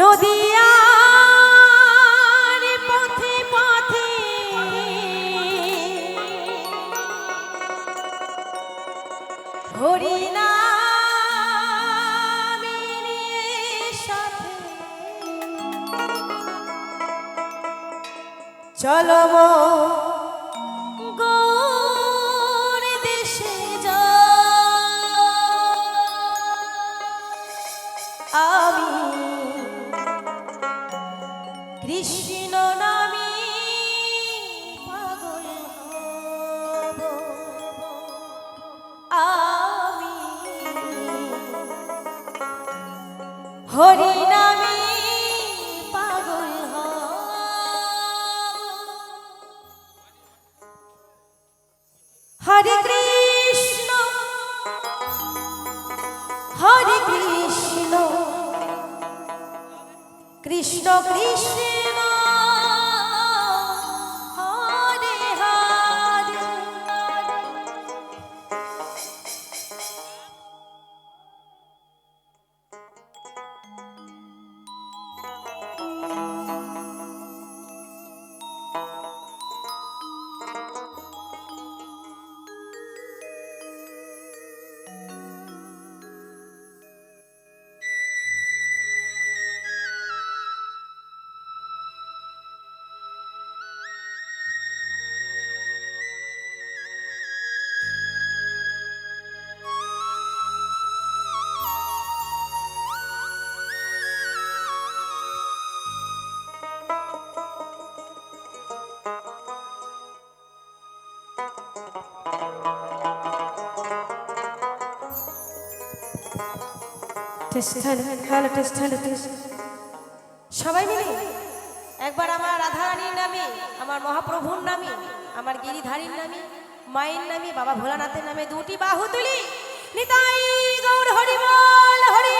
নদিয়ার পথে পথে। হরিনামের সাথে। চলো মো গৌর আমি হরি নামে পাগল হরে কৃষ্ণ হরে কৃষ্ণ কৃষ্ণ কৃষ্ণ। সবাই মিলে একবার আমার রাধারানীর নামে, আমার মহাপ্রভুর নামে, আমার গিরিধারীর নামে, মায়ের নামে, বাবা ভোলানাথের নামে দুটি বাহু তুলি। নিতাই গৌর হরিবল হরিবল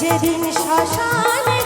যেদিন শ্মশান